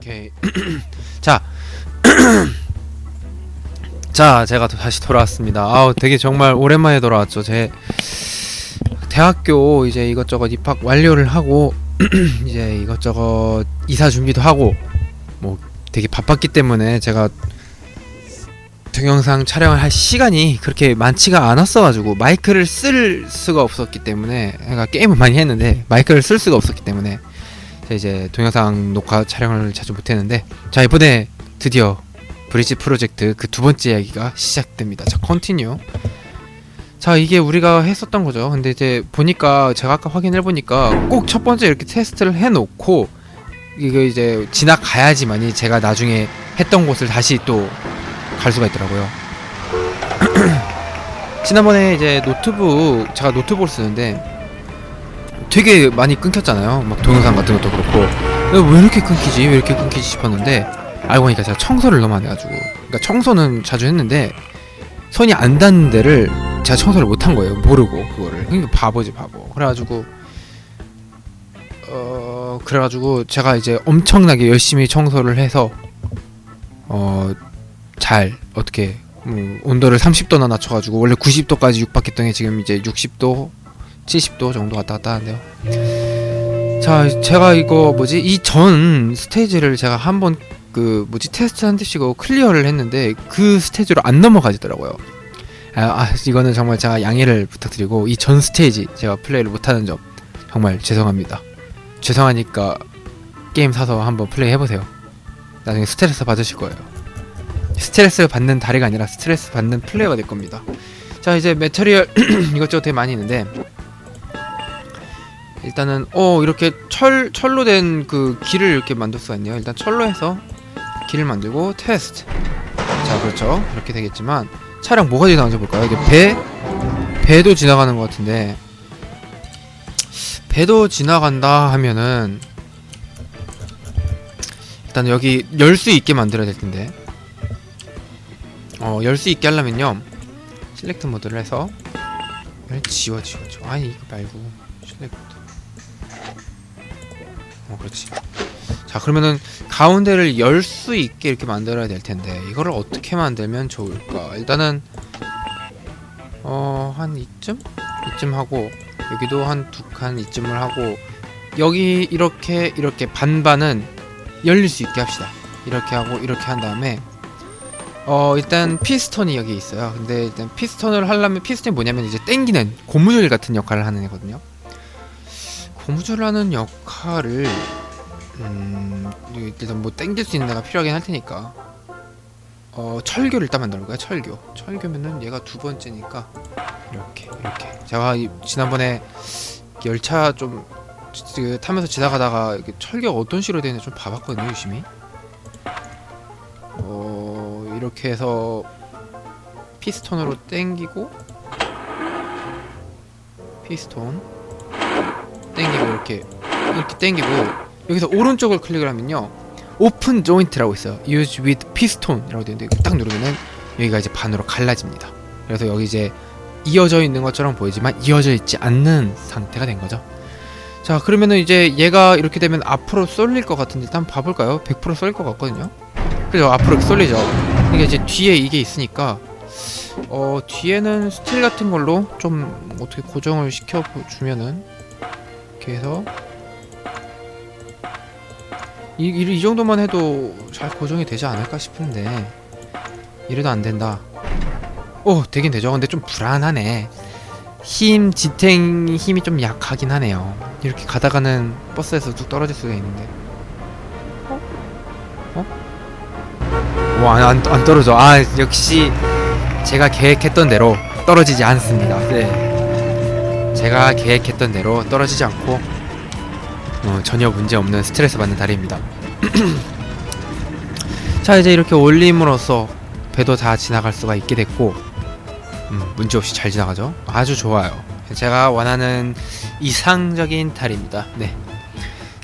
오케이. 자. 자, 제가 또 다시 돌아왔습니다. 아우, 되게 정말 오랜만에 돌아왔죠. 제 대학교 이제 이것저것 입학 완료를 하고 이제 이것저것 이사 준비도 하고 뭐 되게 바빴기 때문에 제가 동영상 촬영을 할 시간이 그렇게 많지가 않았어 가지고 마이크를 쓸 수가 없었기 때문에 그러니까 게임을 많이 했는데 마이크를 쓸 수가 없었기 때문에 이제 동영상 녹화 촬영을 자주 못했는데 자 이번에 드디어 브릿지 프로젝트 그 두 번째 이야기가 시작됩니다. 자 컨티뉴. 자 이게 우리가 했었던 거죠. 근데 이제 보니까 제가 아까 확인해 보니까 꼭 첫 번째 이렇게 테스트를 해놓고 이거 이제 지나가야지만이 제가 나중에 했던 곳을 다시 또 갈 수가 있더라고요. 지난번에 이제 노트북 제가 노트북을 쓰는데 되게 많이 끊겼잖아요. 막 동영상 같은 것도 그렇고 왜 이렇게 끊기지? 왜 이렇게 끊기지 싶었는데 알고 보니까 제가 청소를 너무 안 해가지고 그러니까 청소는 자주 했는데 손이 안 닿는 데를 제가 청소를 못 한 거예요. 모르고 그거를 그러니까 바보지 바보. 그래가지고 어 그래가지고 제가 이제 엄청나게 열심히 청소를 해서 어 잘 어떻게 음, 온도를 30도나 낮춰가지고 원래 90도까지 육박했던 게 지금 이제 60도, 70도 정도 왔다 갔다 하는데요. 자, 제가 이거 뭐지 이 전 스테이지를 제가 한번 그 뭐지 테스트 한 듯이고 클리어를 했는데 그 스테이지로 안 넘어가지더라고요. 아, 아 이거는 정말 제가 양해를 부탁드리고 이 전 스테이지 제가 플레이를 못하는 점 정말 죄송합니다. 죄송하니까 게임 사서 한번 플레이 해보세요. 나중에 스트레스 받으실 거예요. 스트레스 받는 다리가 아니라 스트레스 받는 플레이어가 될 겁니다. 자 이제 메터리얼 이것저것 되게 많이 있는데 일단은 어 이렇게 철 철로 된 그 길을 이렇게 만들 수가 있네요. 일단 철로 해서 길을 만들고 테스트. 자 그렇죠 이렇게 되겠지만 차량 뭐가 지나가는지 볼까요? 이게 배 배도 지나가는 것 같은데 배도 지나간다 하면은 일단 여기 열 수 있게 만들어야 될 텐데 어, 열 수 있게 하려면요. 실렉트 모드를 해서 지워 지워 지워. 아니 이거 말고 실렉트. 어, 그렇지. 자, 그러면은 가운데를 열 수 있게 이렇게 만들어야 될 텐데 이거를 어떻게 만들면 좋을까? 일단은 어, 한 이쯤? 이쯤 하고 여기도 한 두 칸 이쯤을 하고 여기 이렇게 이렇게 반반은 열릴 수 있게 합시다. 이렇게 하고 이렇게 한 다음에 어 일단 피스톤이 여기 있어요. 근데 일단 피스톤을 하려면 피스톤이 뭐냐면 이제 땡기는 고무줄 같은 역할을 하는 애거든요. 고무줄 하는 역할을 음 일단 뭐 땡길 수 있는 애가 필요하긴 할 테니까 어 철교를 일단 만들어 볼까요? 철교. 철교면은 얘가 두 번째니까 이렇게 이렇게 제가 이- 지난번에 열차 좀그 타면서 지나가다가 철교가 어떤 식으로 되는지 좀 봐봤거든요 유심히. 어 이렇게 해서 피스톤으로 땡기고 피스톤 땡기고 이렇게 이렇게 땡기고 여기서 오른쪽을 클릭을 하면요. 오픈 조인트라고 있어요. Use with piston이라고 되어 있는데 딱 누르면은 여기가 이제 반으로 갈라집니다. 그래서 여기 이제 이어져 있는 것처럼 보이지만 이어져 있지 않는 상태가 된 거죠. 자 그러면은 이제 얘가 이렇게 되면 앞으로 쏠릴 것 같은데 일단 봐볼까요? 100% 쏠릴 것 같거든요. 그죠? 앞으로 쏠리죠. 이게 이제 뒤에 이게 있으니까 어 뒤에는 스틸 같은 걸로 좀 어떻게 고정을 시켜 주면은 이렇게 해서 이, 이, 이 정도만 해도 잘 고정이 되지 않을까 싶은데 이래도 안 된다. 오 되긴 되죠. 근데 좀 불안하네. 힘 지탱 힘이 좀 약하긴 하네요. 이렇게 가다가는 버스에서 뚝 떨어질 수가 있는데. 와, 안, 안 떨어져. 아, 역시 제가 계획했던 대로 떨어지지 않습니다. 네. 제가 계획했던 대로 떨어지지 않고 어, 전혀 문제 없는 스트레스 받는 다리입니다. 자, 이제 이렇게 올림으로써 배도 다 지나갈 수가 있게 됐고 음, 문제 없이 잘 지나가죠. 아주 좋아요. 제가 원하는 이상적인 다리입니다. 네.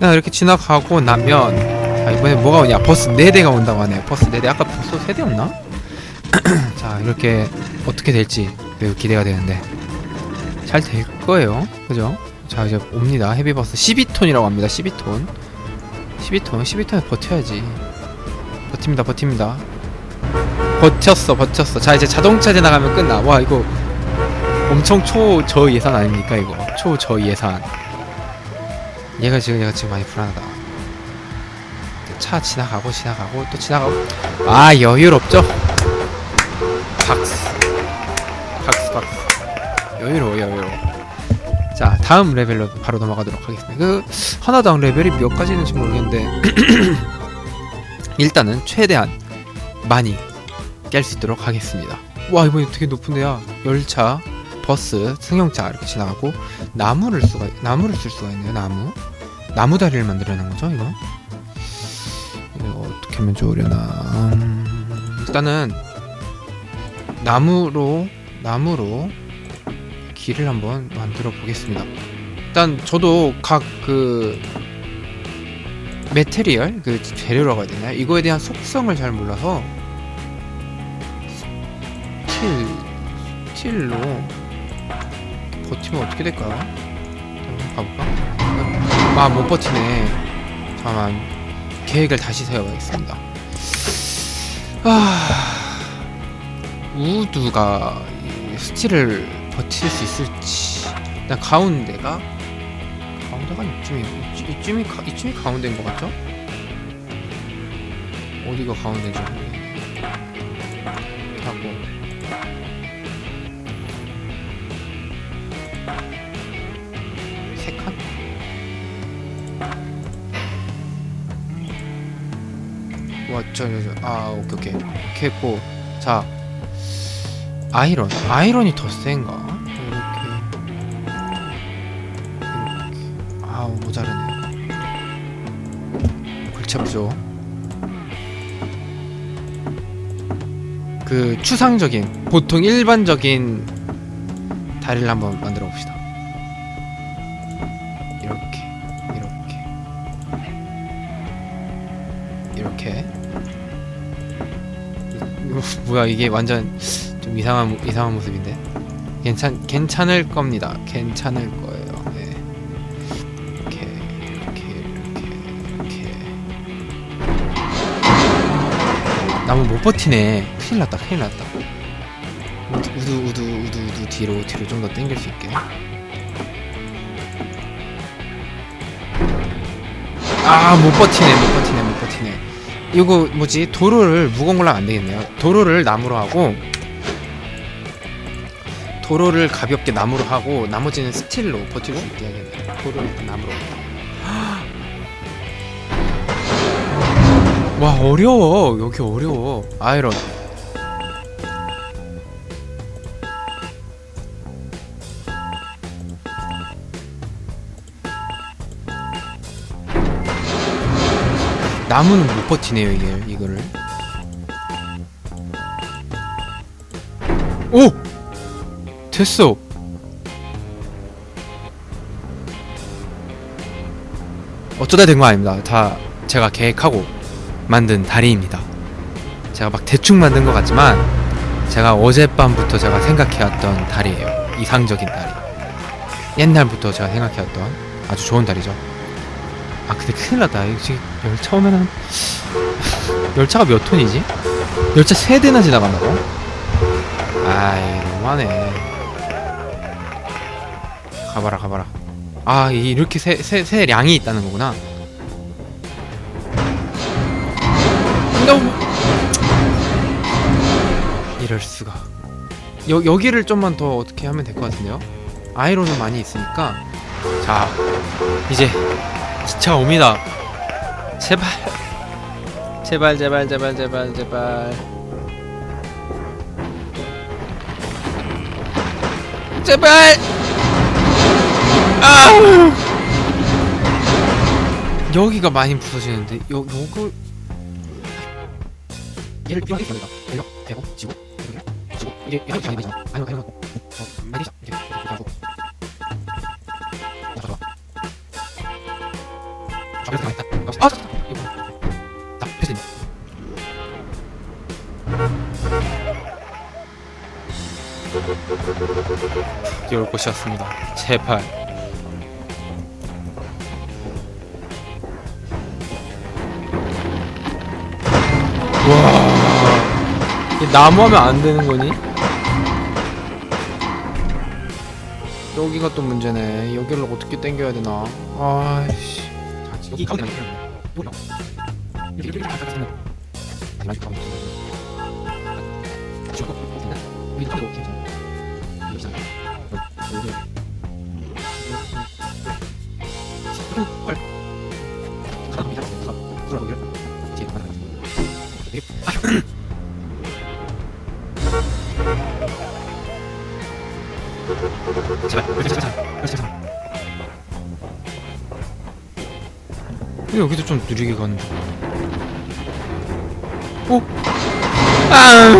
이렇게 지나가고 나면 자 이번에 뭐가 오냐 버스 4대가 온다고 하네요 버스 4대 아까 버스 3대였나? 자 이렇게 어떻게 될지 매우 기대가 되는데 잘 될 거예요. 그죠? 자 이제 옵니다. 헤비버스 12톤이라고 합니다. 12톤. 12톤 12톤에 버텨야지. 버팁니다 버팁니다. 버텼어 버텼어. 자 이제 자동차 지나가면 끝나. 와 이거 엄청 초저 예산 아닙니까 이거? 초저 예산. 얘가 지금 얘가 지금 많이 불안하다. 차 지나가고 지나가고 또 지나가고. 아 여유롭죠? 박스 여유로워 여유로워. 자 다음 레벨로 바로 넘어가도록 하겠습니다. 그 하나당 레벨이 몇 가지인지 모르겠는데 일단은 최대한 많이 깰 수 있도록 하겠습니다. 와 이번에 되게 높은 데야 열차 버스 승용차 이렇게 지나가고 나무를 수가 나무를 쓸 수가 있네요 나무. 나무 다리를 만들어낸 거죠 이거 이거 어떻게 하면 좋으려나. 음, 일단은 나무로 나무로 길을 한번 만들어 보겠습니다. 일단 저도 각 그 메테리얼 그 재료라고 해야 되나 이거에 대한 속성을 잘 몰라서 스틸 스틸로 버티면 어떻게 될까요? 한번 가볼까? 아 못 버티네. 잠깐만 계획을 다시 세워봐야겠습니다. 아 우드가 이 스틸을 버틸 수 있을지. 일단 가운데가? 가운데가 이쯤이 이쯤- 이쯤이 가, 이쯤이 가운데인 것 같죠? 어디가 가운데인지 모르겠네 하고. 세 칸? 와저저아 오케이 오케이. 이렇게 했고. 자. 아이런. 아이런이 더 센가? 아우 모자르네 골치 아프죠. 그 추상적인 보통 일반적인 다리를 한번 만들어 봅시다. 이렇게 이렇게. 이렇게. 뭐야 이게 완전 좀 이상한 모- 이상한 모습인데? 괜찮 괜찮을 겁니다. 괜찮을 거예요. 나무 못 버티네. 큰일 났다. 큰일 났다. 우드 우드 우드, 우드 뒤로 뒤로 좀 더 당길 수 있게. 아 못 버티네 못 버티네 못 버티네. 이거 뭐지 도로를 무거운 걸로 하면 안 되겠네요. 도로를 나무로 하고 도로를 가볍게 나무로 하고 나머지는 스틸로 버틸 수 있게 해야겠네요. 도로를 나무로. 와 어려워 여기 어려워 아이런. 나무는 못 버티네요 이게 이거를. 오 됐어. 어쩌다 된 거 아닙니다. 다 제가 계획하고 만든 다리입니다. 제가 막 대충 만든 것 같지만 제가 어젯밤부터 제가 생각해왔던 다리예요. 이상적인 다리. 옛날부터 제가 생각해왔던 아주 좋은 다리죠. 아 근데 큰일 났다. 지금 열차 오면은 열차가 몇 톤이지? 열차 세 대나 지나간다고? 아이 너무하네. 가봐라 가봐라. 아 이- 이렇게 새, 새, 새 량이 있다는 거구나. 너무 이럴 수가. 여 여기를 좀만 더 어떻게 하면 될 것 같은데요? 아이론은 많이 있으니까 자 이제 기차 옵니다. 제발 제발 제발 제발 제발 제발 제발 아 여기가 많이 부서지는데 요 요걸 얘를 필요하게 됩니다. 여기가 대고 지고 여기가 지고 이게 이렇게 장이 되잖아. 아니면 아니면 어 많이 이렇게 이렇게 하고 자 좋아. 자 이렇게 나있다. 아 잠깐 이거 자 패스입니다. 이올 곳이었습니다. 제발. 나무 하면 안 되는 거니? 여기가 또 문제네. 여기를 어떻게 당겨야 되나? 아이씨. 여기 가운 제발 제발 그렇지 제발 근데 여기도 좀 느리게 가는 중. 오. 아.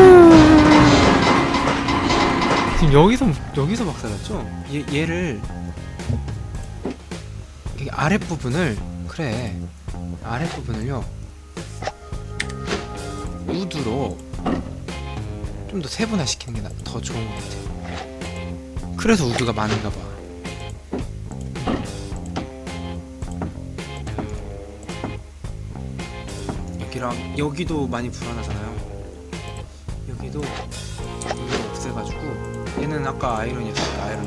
지금 여기서 여기서 막 살았죠? 얘 얘를 여기 아랫 부분을 그래 아랫 부분을요 우드로 좀 더 세분화 시키는 게 더 좋은 것 같아. 그래서 우드가 많은가 봐. 여기랑 여기도 많이 불안하잖아요. 여기도 여기도 없애가지고 얘는 아까 아이론이었으니까 아이론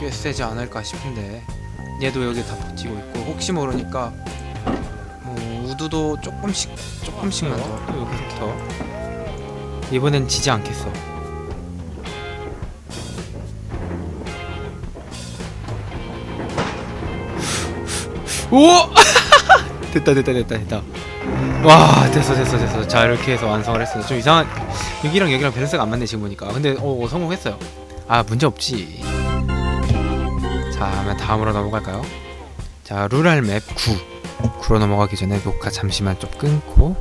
꽤 세지 않을까 싶은데 얘도 여기 다 버티고 있고 혹시 모르니까 뭐 우드도 조금씩 조금씩만 더. 여기부터 이번엔 지지 않겠어. 오! 됐다 됐다 됐다 됐다. 와 됐어 됐어 됐어. 자 이렇게 해서 완성을 했어요. 좀 이상한 여기랑 여기랑 밸런스가 안 맞네 지금 보니까. 근데 어 성공했어요. 아 문제 없지 자 그러면 다음으로 넘어갈까요? 자 루랄 맵 9 9로 넘어가기 전에 녹화 잠시만 좀 끊고